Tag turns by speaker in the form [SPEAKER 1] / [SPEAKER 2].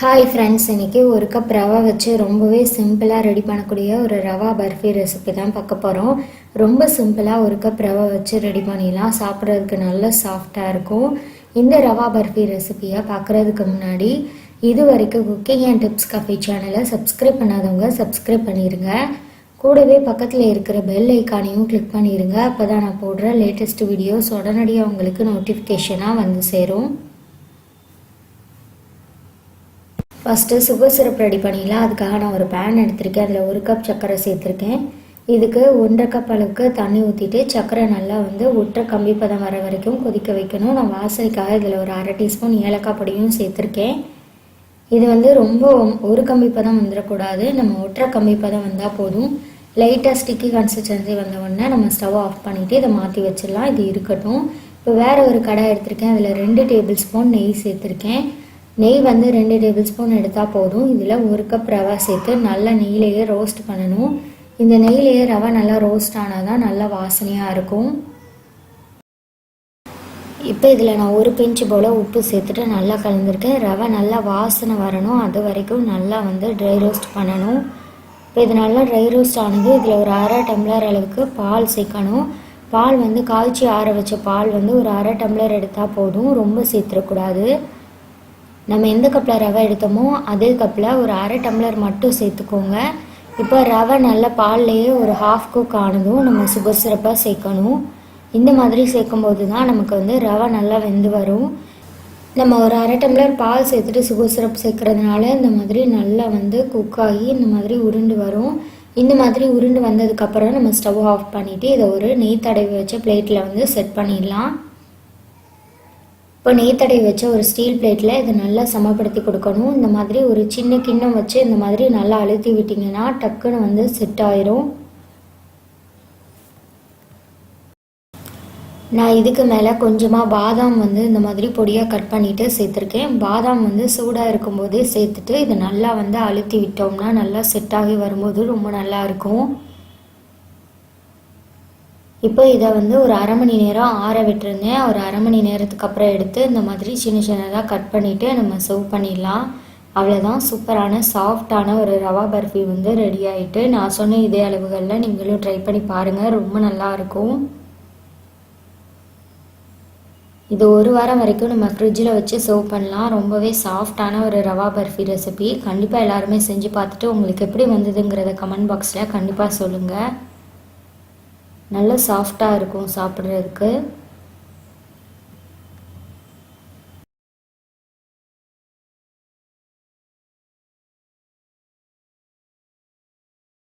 [SPEAKER 1] Hi friends இன்றைக்கி ஒரு cup rava வச்சு ரொம்பவே சிம்பிளாக ரெடி பண்ணக்கூடிய ஒரு ரவா பர்ஃபி ரெசிபி தான் பார்க்க போகிறோம் ரொம்ப சிம்பிளாக ஒரு கப் ரவா வச்சு ரெடி பண்ணிடலாம். சாப்பிட்றதுக்கு நல்ல சாஃப்டாக இருக்கும். இந்த ரவா பர்ஃபி ரெசிபியை பார்க்குறதுக்கு முன்னாடி இது வரைக்கும் குக்கிங் அண்ட் டிப்ஸ் கஃபி சேனலை சப்ஸ்கிரைப் பண்ணாதவங்க சப்ஸ்கிரைப் பண்ணிடுங்க கூடவே பக்கத்தில் இருக்கிற பெல் ஐக்கானையும் கிளிக் பண்ணிடுங்க அப்போ தான் நான் போடுற லேட்டஸ்ட் வீடியோஸ் உடனடியாக உங்களுக்கு நோட்டிஃபிகேஷனாக வந்து சேரும். ஃபஸ்ட்டு சுகர் சிரப் ரெடி பண்ணிடலாம். அதுக்காக நான் ஒரு பேன் எடுத்திருக்கேன். அதில் ஒரு கப் சர்க்கரை சேர்த்துருக்கேன். இதுக்கு ஒன்றரை கப் அளவுக்கு தண்ணி ஊற்றிட்டு சர்க்கரை நல்லா வந்து ஒற்றை கம்பி பதம் வர வரைக்கும் கொதிக்க வைக்கணும். நான் வாசனைக்காக இதில் ஒரு அரை டீஸ்பூன் ஏலக்காய் பொடியும் சேர்த்துருக்கேன். இது வந்து ரொம்ப ஒரு கம்பி பதம் வந்துடக்கூடாது. நம்ம ஒற்றை கம்பி பதம் வந்தால் போதும். லைட்டாக ஸ்டிக்கி கன்சிஸ்டன்சி வந்த உடனே நம்ம ஸ்டவ் ஆஃப் பண்ணிவிட்டு இதை மாற்றி வச்சிடலாம். இது இருக்கட்டும். இப்போ வேறு ஒரு கடை எடுத்திருக்கேன். அதில் ரெண்டு டேபிள் ஸ்பூன் நெய் சேர்த்துருக்கேன். நெய் வந்து ரெண்டு டேபிள் ஸ்பூன் எடுத்தால் போதும். இதில் ஒரு கப் ரவா சேர்த்து நல்லா நெய்லேயே ரோஸ்ட் பண்ணணும். இந்த நெய்லேயே ரவா நல்லா ரோஸ்ட் ஆனால் தான் நல்லா வாசனையாக இருக்கும். இப்போ இதில் நான் ஒரு பிஞ்சு போல் உப்பு சேர்த்துட்டு நல்லா கலந்துருக்கேன். ரவை நல்லா வாசனை வரணும். அது வரைக்கும் நல்லா வந்து ட்ரை ரோஸ்ட் பண்ணணும். இப்போ இது நல்லா ட்ரை ரோஸ்ட் ஆனது இதில் ஒரு அரை டம்ளர் அளவுக்கு பால் சேர்க்கணும். பால் வந்து காய்ச்சி ஆற வச்ச பால் வந்து ஒரு அரை டம்ளர் எடுத்தால் போதும். ரொம்ப சேர்த்துடக்கூடாது. நம்ம எந்த கப்பில் ரவை எடுத்தோமோ அதே கப்பில் ஒரு அரை டம்ளர் மட்டும் சேர்த்துக்கோங்க. இப்போ ரவை நல்ல பால்லையே ஒரு ஹாஃப் குக் ஆனதும் நம்ம சுகர் சிரப்பாக சேர்க்கணும். இந்த மாதிரி சேர்க்கும்போது தான் நமக்கு வந்து ரவை நல்லா வெந்து வரும். நம்ம ஒரு அரை டம்ளர் பால் சேர்த்துட்டு சுகர் சிரப் சேர்க்கறதுனால இந்த மாதிரி நல்லா வந்து குக் ஆகி இந்த மாதிரி உருண்டு வரும். இந்த மாதிரி உருண்டு வந்ததுக்கப்புறம் நம்ம ஸ்டவ் ஆஃப் பண்ணிவிட்டு இதை ஒரு நெய் தடவி வச்ச பிளேட்டில் வந்து செட் பண்ணிடலாம். இப்போ நெய் வச்ச ஒரு ஸ்டீல் பிளேட்டில் இதை நல்லா சமப்படுத்தி கொடுக்கணும். இந்த மாதிரி ஒரு சின்ன கிண்ணம் வச்சு இந்த மாதிரி நல்லா அழுத்தி விட்டிங்கன்னா டக்குன்னு வந்து செட் ஆயிரும். நான் இதுக்கு மேலே கொஞ்சமாக பாதாம் வந்து இந்த மாதிரி பொடியாக கட் பண்ணிவிட்டு சேர்த்துருக்கேன். பாதாம் வந்து சூடாக இருக்கும்போதே சேர்த்துட்டு இதை நல்லா வந்து அழுத்தி விட்டோம்னா நல்லா செட் ஆகி வரும்போது ரொம்ப நல்லாயிருக்கும் இருக்கும். இப்போ இதை வந்து ஒரு அரை மணி நேரம் ஆற விட்டுருந்தேன். ஒரு அரை மணி நேரத்துக்கு அப்புறம் எடுத்து இந்த மாதிரி சின்ன சின்னதாக கட் பண்ணிவிட்டு நம்ம சர்வ் பண்ணிடலாம். அவ்வளோதான் சூப்பரான சாஃப்டான ஒரு ரவா பர்ஃபி வந்து ரெடி ஆகிட்டு நான் சொன்ன இதே அளவுகளில் நீங்களும் ட்ரை பண்ணி பாருங்கள் ரொம்ப நல்லா இருக்கும். இது ஒரு வாரம் வரைக்கும் நம்ம ஃப்ரிட்ஜில் வச்சு சர்வ் பண்ணலாம். ரொம்பவே சாஃப்டான ஒரு ரவா பர்ஃபி ரெசிபி கண்டிப்பாக எல்லாருமே செஞ்சு பார்த்துட்டு உங்களுக்கு எப்படி வந்ததுங்கிறத கமெண்ட் பாக்ஸில் கண்டிப்பாக சொல்லுங்கள் நல்ல சாஃப்டாக இருக்கும் சாப்பிட்றதுக்கு.